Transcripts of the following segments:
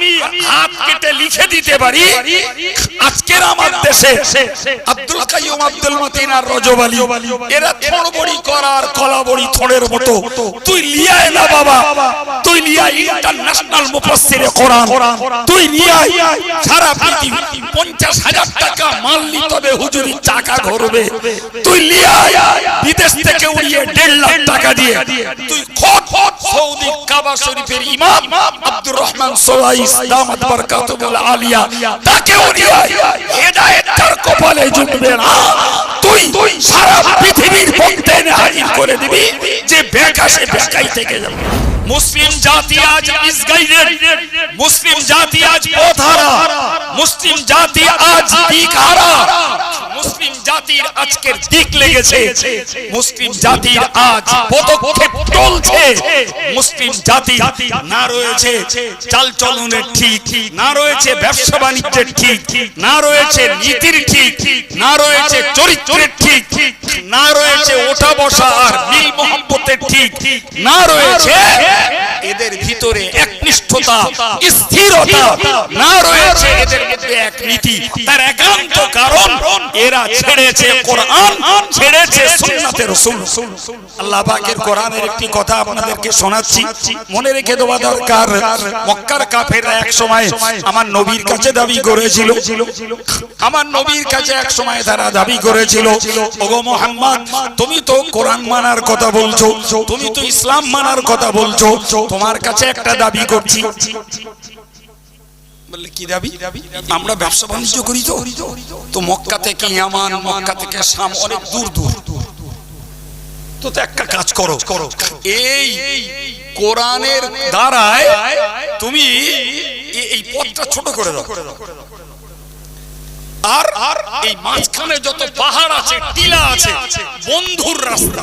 আমি হাত কেটে লিখে দিতে পারি, আজকের আমার দেশে আব্দুল কাইয়ুম আব্দুল মতিন আর রজব আলী, এরা থোড় বড়ি করার কলা বড়ি থোড়ের মতো। তুই লিয়ায় না বাবা, তুই লিয়ায় ইন্টারন্যাশনাল মুফাসসিরে কোরআন, তুই লিয়ায় সারা পৃথিবী পঞ্চাশ হাজার টাকা মানলি তবে হুজুরি চাকা ঘুরবে তুই লিয়ায় বিদেশ থেকে উড়িয়ে দেড় লাখ টাকা দিয়ে, তুই খট যে বেকাশে বেকাই মুসলিম জাতি আজ মিসগাইডেড মুসলিম জাতি আজ পথহারা মুসলিম জাতি আজ দিকহারা মুসলিম জাতির আজকের দিক লেগেছে। মুসলিম জাতির আজ পদক্ষেপ চলছে। মুসলিম জাতি না রয়েছে। চাল চলনের ঠিক। না রয়েছে ব্যবসা বাণিজ্যের ঠিক। না রয়েছে নীতির ঠিক। না রয়েছে চরিত্রের ঠিক। না রয়েছে ওঠা বসা আর মিল মোহাম্মতের ঠিক। না রয়েছে। এদের ভিতরে একনিষ্ঠতা স্থিরতা না রয়েছে এদের মধ্যে এক নীতি তার একান্ত কারণ এরা ছেড়েছে কোরআন ছেড়েছে সুন্নাতের রাসূল। আল্লাহ পাকের কোরআনের একটি কথা আপনাদেরকে শোনাচ্ছি। মনে রেখে দেওয়া দরকার মক্কার কাফেররা এক সময় আমার নবীর কাছে দাবি করেছিল। আমার নবীর কাছে এক সময় তারা দাবি করেছিল ওগো মোহাম্মদ তুমি তো কোরআন মানার কথা বলছো। তুমি তো ইসলাম মানার কথা বলছো তোমার কাছে একটা দাবি করছি। বললে কি দাবি? আমরা ব্যবসা বাণিজ্য করি তো। তো মক্কা থেকে ইয়ামান মক্কা থেকে শাম অনেক দূর দূর। তো তো একটা কাজ করো। এই কোরআনের দ্বারায় তুমি এই পথটা ছোট করে দাও। আর আর এই মাঝখানে যত পাহাড় আছে টিলা আছে বন্ধুর রাস্তা।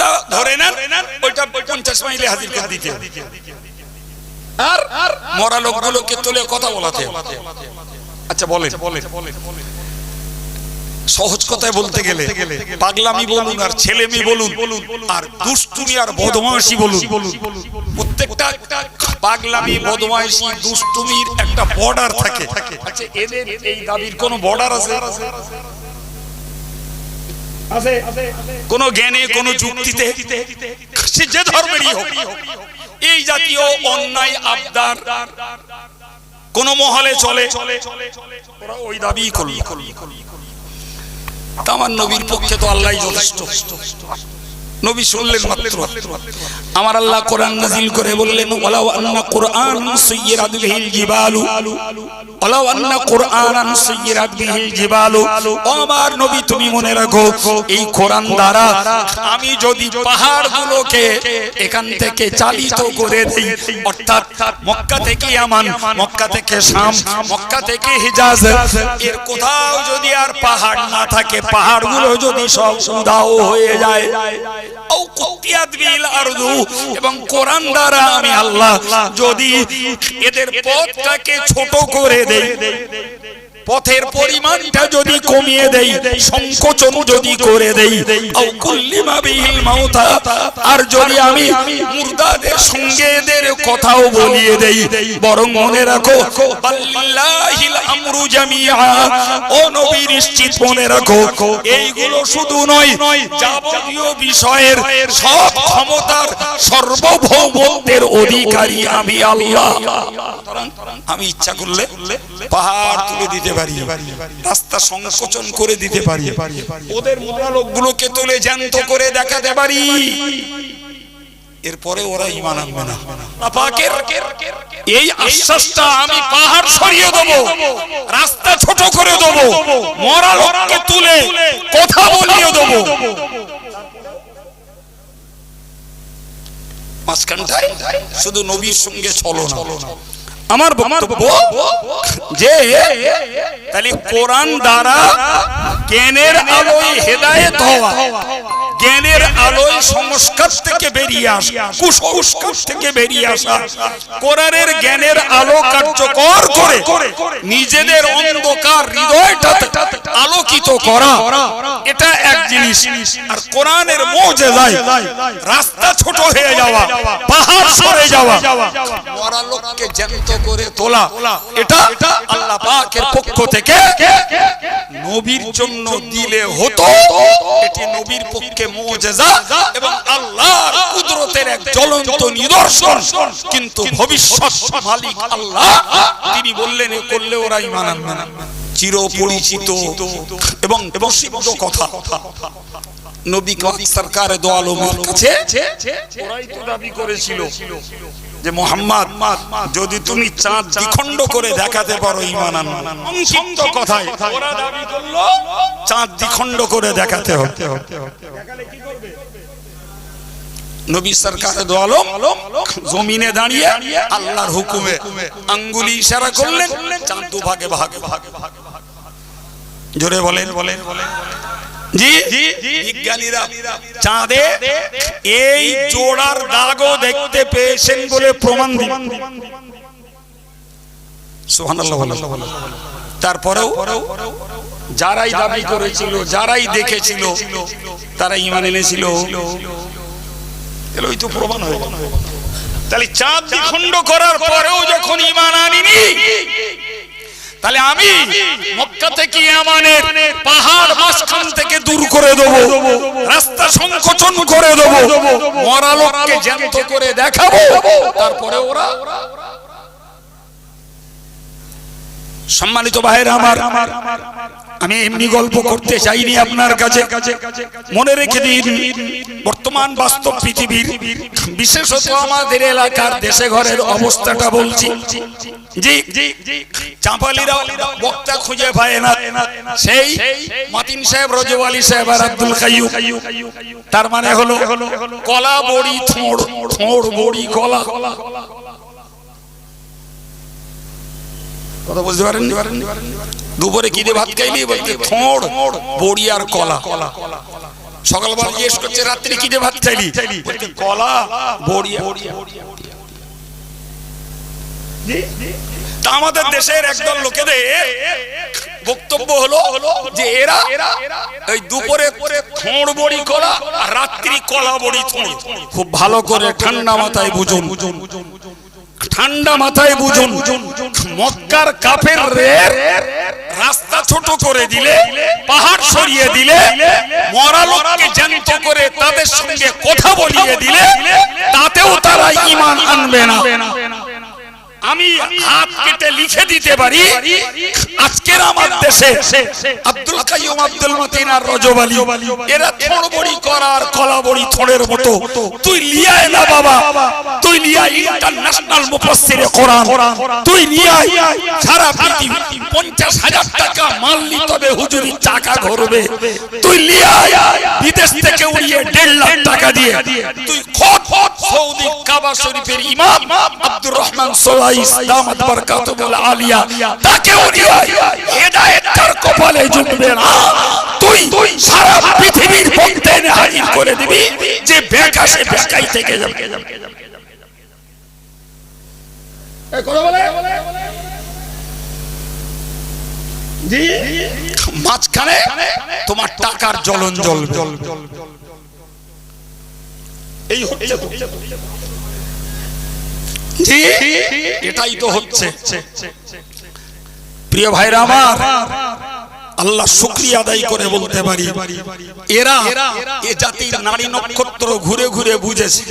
তা ধরে নেন, ওইটা পঞ্চাশ মাইলে হাজির করে দিতে আর মরা লোকগুলোকে তুলে কথা বলাতে। আচ্ছা বলে সহজ কথায় বলতে গেলে, পাগলামি বলুন আর ছেলেমি বলুন আর দুষ্টুমি আর বদমাশি বলুন। প্রত্যেকটা পাগলামি বদমাশি দুষ্টুমির একটা বর্ডার থাকে। আচ্ছা এদের এই দাবির কোনো বর্ডার আছে? কোন জ্ঞানে, কোন যুক্তিতে সে যে ধর্মেরই হোক, এই জাতীয় অন্যায়, আবদার কোন মহলে চলে। ওরা ওই দাবি করল। আমার নবীর পক্ষে তো আল্লাহ যথেষ্ট। নবী শুনলেন মাত্র। আমার আল্লাহ কোরআন নাজিল করে বললেন ওয়ালাউ আন্না কোরআন সুয়্যিরাত বিহিল জিবালু ওয়ালাউ আন্না কুরআনান সুয়্যিরাত বিহিল জিবালু ও আমার নবী তুমি মনে রাখো এই কোরআন দ্বারা আমি যদি পাহাড়গুলোকে এখান থেকে চালিত করে দেই অর্থাৎ মক্কা থেকে ইয়ামান মক্কা থেকে শাম মক্কা থেকে হিজাজ এর কোথাও যদি আর পাহাড় না থাকে পাহাড়গুলো যদি সব উধাও হয়ে যায় এবং কোরআন দ্বারা আমি আল্লাহ যদি এদের পথটাকে ছোট করে দেই। পথের পরিমাণটা যদি কমিয়ে দেই সংকোচন যদি করে দেই আও কুল্লিমা বিহিল মাউতা আর যদি আমি মুর্দাদের সঙ্গে এদের কথাও বলিয়ে দেই বরং মনে রাখো আমরু জামিআ ও নবী নিশ্চিত মনে রাখো এইগুলো শুধু নয় যাবতীয় বিষয়ের সব ক্ষমতার সার্বভৌমত্বের অধিকারী আমি আল্লাহ। আমি ইচ্ছা করলে পাহাড় তুলে দিতে পারি। রাস্তা সংকোচন করে দিতে পারি। ওদের তুলে জ্যান্ত করে দেখাতে পারি। এরপরে ওরা ইমান আনবে না। এই আশ্বাসটা আমি পাহাড় সরিয়ে দেবো, রাস্তা ছোট করে দেবো, মরা লোককে তুলে কথা বলিয়ে দেবো। মাঝখানটায় শুধু নবীর সঙ্গে চলো না। আমার বক্তব্য যে তাহলে কোরআন দ্বারা জ্ঞানের আলোয় হেদায়েত হওয়া জ্ঞানের আলোয় সংস্কার থেকে বেরিয়ে আসা কুসংস্কার থেকে বেরিয়ে আসা কোরআনের জ্ঞানের আলো কার্যকর করে নিজেদের অন্ধকার হৃদয়টাতে আলোকিত করা এটা এক জিনিস। আর কোরআনের মোজেজায় রাস্তা ছোট হয়ে যাওয়া পাহাড় সরে যাওয়া মরা লোককে জ্যান্ত করে তোলা। এটা আল্লাহ পাকের পক্ষ থেকে নবীর জন্য দিলে হতো। এটি নবীর পক্ষে মোজেজা এবং আল্লাহর কুদরতের এক জ্বলন্ত নিদর্শন। কিন্তু ভবিষ্যৎ মালিক আল্লাহ, তিনি বললেন করলে ওরা ইমান আনবে না। চির পরিচিত এবং প্রসিদ্ধ কথা। নবী কাক সরকার দো আলমের কাছে, ওরাই তো দাবি করেছিল। যে মোহাম্মদ, যদি তুমি চাঁদ দ্বিখণ্ড করে দেখাতে পারো ইমান চাঁদ দ্বিখণ্ড করে দেখাতে হবে। নবী সরকার দো জমিনে দাঁড়িয়ে আল্লাহর হুকুমে আঙ্গুলি চাঁদ ভাগে ভাগে ভাগে। জোরে বলেন বলেন বলেন। জি বিজ্ঞানীরা চাঁদে এই জোড়ার দাগও দেখতে পেয়েছেন বলে প্রমাণ সুবহানাল্লাহ তারপরেও যারাই দাবি করেছিল যারাই দেখেছিল তারা ইমান এনেছিল। এলোই তো প্রমাণ হয়ে তাহলে চাঁদ দ্বিখণ্ড করার পরেও যখন ইমান আনিনি তাহলে আমি মক্কা থেকে আমানের পাহাড় মাঝখান থেকে দূর করে দেব, রাস্তা সংকোচন করে দেব, মরা লোককে জ্যান্ত করে দেখাবো, তারপরে ওরা সম্মানিত ভাইয়ের আমার আমি এমনি গল্প করতে চাইনি আপনার কাছে। মনে রেখে দিন বর্তমান বাস্তব পৃথিবীর বিশেষত আমাদের এলাকার দেশে ঘরের অবস্থাটা বলছি। জি চাঁপালিরা বক্তা খুঁজে পায় না। সেই মাতিন সাহেব রজওয়ালি সাহেব আর আব্দুল কাইয়ু তার মানে হলো কলা বড়ি থোড় থোড় বড়ি কলা। কথা বুঝতে পারেন দুপুরে ভাত খাইলি কলা। সকালবেলা জিজ্ঞেস করছে ভাত খাইলি? কলা তা আমাদের দেশের একদল লোকেদের বক্তব্য হলো হলো যে এরা এই দুপুরে থোড় বড়ি, কলা রাত্রি কলা, বড়ি খুব ভালো করে ঠান্ডা মাথায় বুঝুন বুঝুন বুঝুন। ঠান্ডা মাথায় বুঝুন, মক্কার কাফের রাস্তা ছোট করে দিলে, পাহাড় সরিয়ে দিলে, মরা লোককে জ্যান্ত করে তাদের সঙ্গে কথা বলিয়ে দিলে, তাতেও তারা ইমান আনবে না। আমি হাত কেটে লিখে দিতে পারি? আজকের আমার দেশে আব্দুল কাইয়ুম আব্দুল মতিন আর রজবালি। এরা থোড় বড়ি করার কলা বড়ি থোড়ের মতো। তুই লিয়ায় না বাবা। তুই লিয়ায় ইন্টারন্যাশনাল মুফাসসিরে কোরআন। তুই লিয়ায় সারা পৃথিবী পঞ্চাশ হাজার টাকা মাল নি তবে হুজুরি চাকা ঘুরবে তুই লিয়ায় বিদেশ থেকে উড়িয়ে দেড় লাখ টাকা দিয়ে। তুই খোদ সৌদি কাবা শরীফের ইমাম আব্দুর রহমান সোলাইস দামাত বরকাতুল আলিয়া তাকে উড়িয়ে হেদায়েত তার কপালে জুটবে না। তুই সারা পৃথিবীর পক্ষে হাজির করে দিবি যে বেকা সে বেকাই থেকে যাবে। মাঝখানে তোমার টাকার জ্বলন জল জল এই হচ্ছে এটাই তো হচ্ছে। প্রিয় ভাইরা আমার, আল্লাহ শুক্রিয়া আদায় করে বলতে পারি, এরা এ জাতির নারী নক্ষত্র ঘুরে ঘুরে বুঝেছে।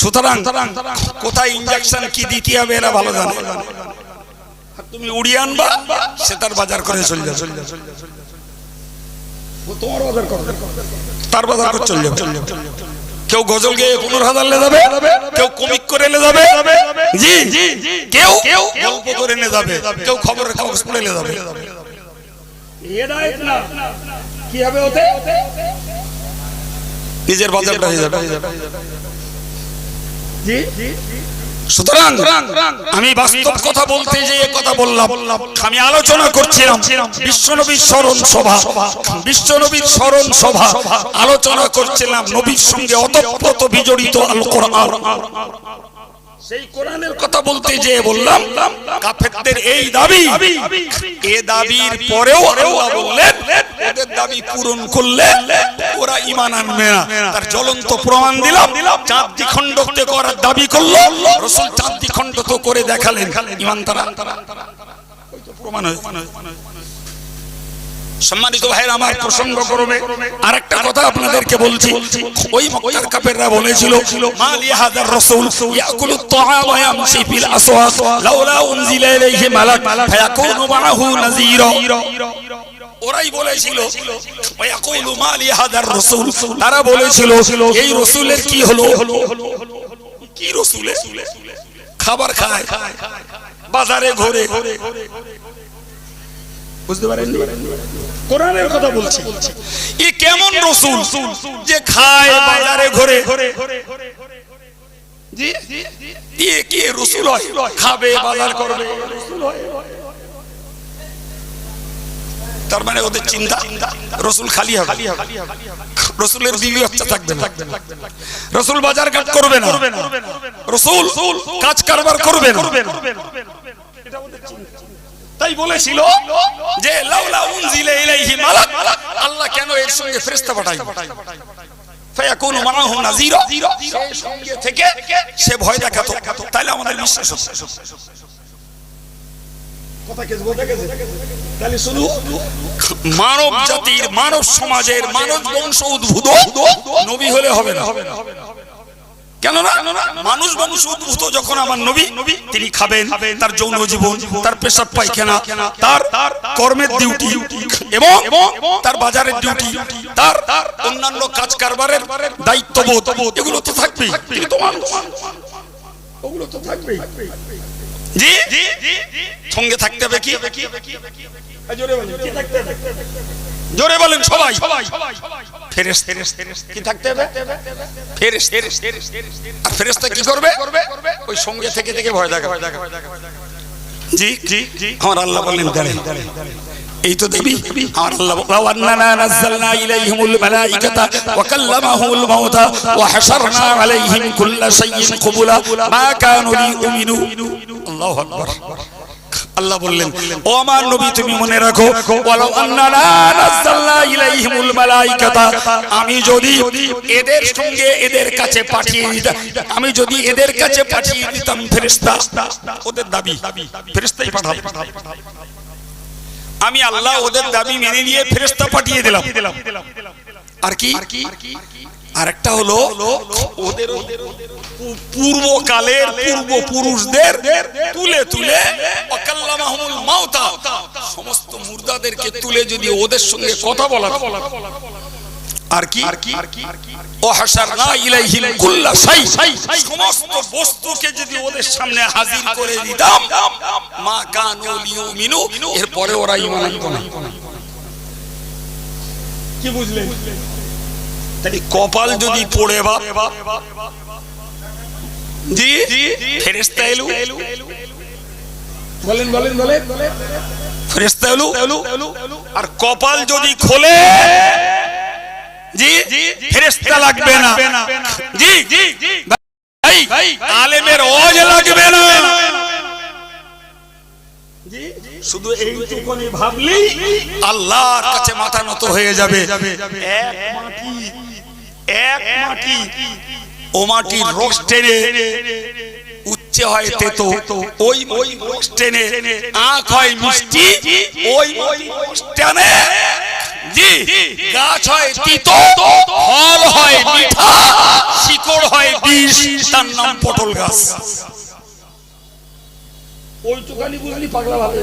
সুতরাং কোথায় ইনজেকশন কি দিতে হবে, এরা ভালো জানে। তুমি উড়িয়ে আনবা, সে তার বাজার করে চলে যাবে। তোমার বাজার করবে তার বাজার করে চলে যাবে। কেউ গজল গেয়ে পনেরো হাজার লে যাবে কেউ কমিক করে লে যাবে। জি কেউ কেউ গল্প করে নে যাবে কেউ খবরের কাগজ পড়ে লে যাবে। কি হবে ওতে নিজের বাজারটা হয়ে যাবে। জি। সুতরাং আমি বাস্তব কথা বলতে যে কথা বললাম আমি আলোচনা করছিলাম বিশ্বনবীর স্মরণ সভা বিশ্বনবীর স্মরণ সভা আলোচনা করছিলাম নবীর সঙ্গে অতপ্রত বিজড়িত আল কোরআন সেই কোরআনের কথা বলতে যে বললাম কাফেরদের এই দাবি এ দাবির পরেও আল্লাহ বললেন ওদের দাবি পূরণ করলে ওরা ইমান আনবে না। তার জ্বলন্ত প্রমাণ দিলাম। চাঁদ দ্বিখণ্ডতে করার দাবি করল। রসুল চাঁদ তো করে দেখালেন। ইমান তারা প্রমাণ সম্মানিত ভাইয়ের, আমার প্রসঙ্গ করবে। আরেকটা কথা আপনাদেরকে বলছি। ওই মক্কার কাফেররা বলেছিল মালি হাদার রাসূল, ইয়াকুলু আত-তাআম ওয়া ইয়ামশি ফিল আসওয়াক, লাউলা উনজিলা ইলাইহি মালাক, ফায়াকুনু মাআহু নাযীরা। ওরাই বলেছিল, ওয়াকুলু মালি হাদার রাসূল। তারা বলেছিল, এই রাসূলের কি হলো? কি রাসূলে খাবার খায়, বাজারে ঘোরে। বুঝতে পারেন কোরআনের কথা বলছি। ই কেমন রসুল যে খায় বাজারে ঘুরে? জি? কি রসুল হয়? খাবে বাজার করবে। তার মানে ওদের চিন্তা রসুল খালি হবে। রসুলের বিবি বাচ্চা থাকবে না। রসুল বাজার ঘাট করবে না। রসুল কাজ কারবার করবে না। এটা ওদের চিন্তা। তাই বলেছিল যে লাউলা উনজিলা ইলাইহি মালাক, আল্লাহ কেন এর সঙ্গে ফেরেশতা পাঠায়? ফায়াকুনু মাআহু নাযীরা, সেই সঙ্গে থেকে সে ভয় দেখাতো। তাহলে আমাদের বিশ্বাস হতো। মানব জাতির মানব সমাজের, মানব বংশ উদ্ভূত, নবী হলে হবে না। কেন না মানুষ বংশ উদ্ভূত যখন আমার নবী, তিনি খাবেন তার যৌন জীবন, তার পেশাব পায়খানা, তার কর্মের ডিউটি এবং তার বাজারের ডিউটি, তার অন্যান্য কাজ কারবারের দায়িত্ববোধ, এগুলো তো থাকবেই। তিনি তো মানুষ। ওগুলো তো থাকবেই। জি? সঙ্গে থাকতে হবে কি? কি থাকতে হবে? জোরে বলেন সবাই। কি থাকতে হবে? আর ফেরেস্তা কি করবে? ওই সঙ্গে থেকে থেকে ভয় দেখা জি জি জি। আমার আল্লাহ এই তো দেবী। আমার আল্লাহ লাউ আন্নানা নাযালনা ইলাইহিমুল মালাইকাতা ওয়া কাল্লামাহুমুল মাউতা ওয়া হাশারনা আলাইহিম কুল্লা শাইইন কুবুলা মা কানু লিউমিনু আল্লাহু আকবার। আল্লাহ বললেন ও আমার নবী তুমি মনে রাখো আমি যদি এদের সঙ্গে এদের কাছে পাঠিয়ে দিতাম আমি যদি এদের কাছে পাঠিয়ে দিতাম ফেরেশতা ওদের দাবি ফেরেশতাই পাঠাবে। আমি আল্লাহ ওদের দাবি মেনে নিয়ে ফেরেশতা পাঠিয়ে দিলাম। আর কি? আর একটা হলো ওদের পূর্বকালের পূর্বপুরুষদের তুলে তুলে অকাল্লামাহুমুল সমস্ত মুর্দাদেরকে তুলে যদি ওদের সঙ্গে কথা বলা আর কি? সমস্ত বস্তুকে যদি ওদের সামনে হাজির করে দিতাম মা কানু লিউমিনু এরপরে ওরা ঈমান আনতো না। কি বুঝলেন? তাহলে কপাল যদি পড়ে বাপ জি? ফেরেশতা এলু। বলেন বলেন বলেন। ফেরেশতা এলু। আর কপাল যদি খোলে জি? ফেরেশতা লাগবে না। জি? ভাই আলেমের ওয়াজ লাগবে না। শুধু এইটুকুনি ভাবলেই আল্লাহর কাছে মাথা নত হয়ে যাবে। এক মাটি এক মাটি ও মাটির রোগ টেনে উচ্চে হয় তেতো ওই ওই রোগ টেনে আখ হয় মিষ্টি ওই ওই টেনে জি গাছ হয় তিতো ফল হয় মিঠা শিকড় হয় বিষ তার নাম পটল গাছ। ওইটুকানি বুঝলি পাগলা ভালো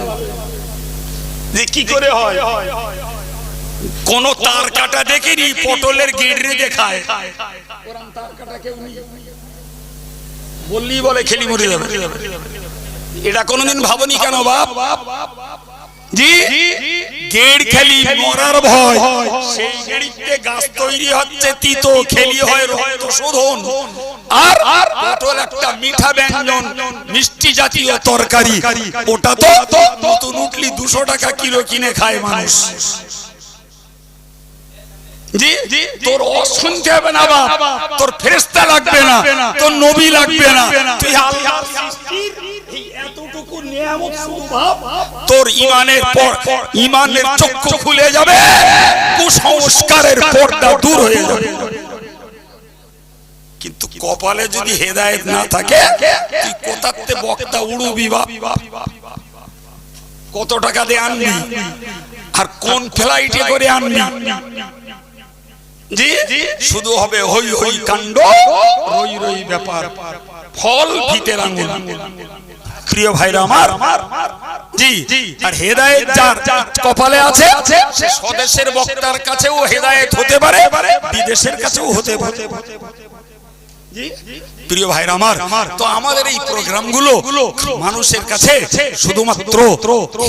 যে কি করে হয়? কোন তার কাটা দেখেনি, পটলের গেড়ে দেখায়। বললি বলে খেলি মরে যাবে। এটা কোনোদিন ভাবনি কেন বাপ? তৈরি হচ্ছে, তিতো খেলি হয় আর একটা মিষ্টি জাতীয় তরকারি। ওটা তো নতুন উঠলি দুশো টাকা কিলো কিনে খায় মানুষ। জি তোর অশুনতে হবে না বাপ। তোর ফেরেস্তা লাগবে না। তোর নবী লাগবে না। তুই আল্লাহর সৃষ্টির এতটুকু নিয়ামত শুধু ভাব তোর ইমানের পর ইমানের চক্ষু খুলে যাবে। কুসংস্কারের পর্দা দূর হয়ে যাবে। কিন্তু কপালে যদি হেদায়েত না থাকে তুই কোথাতে বক্তা উড়ুবি বাপ। কত টাকা দিয়ে আনবি? আর কোন ফ্লাইটে করে আনবি। জি শুধু হবে হই হই কাণ্ড রই রই ব্যাপার। ফল ভিতের আঙুল। প্রিয় ভাইরা আমার জি আর হেদায়েত যার কপালে আছে স্বদেশের বক্তার কাছেও হেদায়েত হতে পারে বিদেশের কাছেও হতে পারে। প্রিয় ভাইরা আমার, তো আমাদের এই প্রোগ্রামগুলো মানুষের কাছে শুধুমাত্র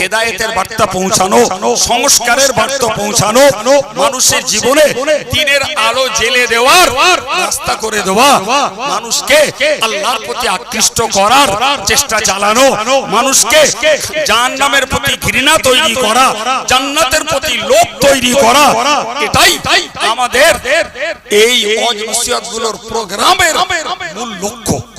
হেদায়েতের বার্তা পৌঁছানো, সংস্কারের বার্তা পৌঁছানো, মানুষের জীবনে দিনের আলো জেলে দেওয়ার রাস্তা করে দেওয়া, মানুষকে আল্লাহর প্রতি আকৃষ্ট করার চেষ্টা চালানো, মানুষকে জাহান্নামের প্রতি ঘৃণা তৈরি করা, জান্নাতের প্রতি লোভ তৈরি করা, এটাই আমাদের এই অজ প্রোগ্রামের মূল loko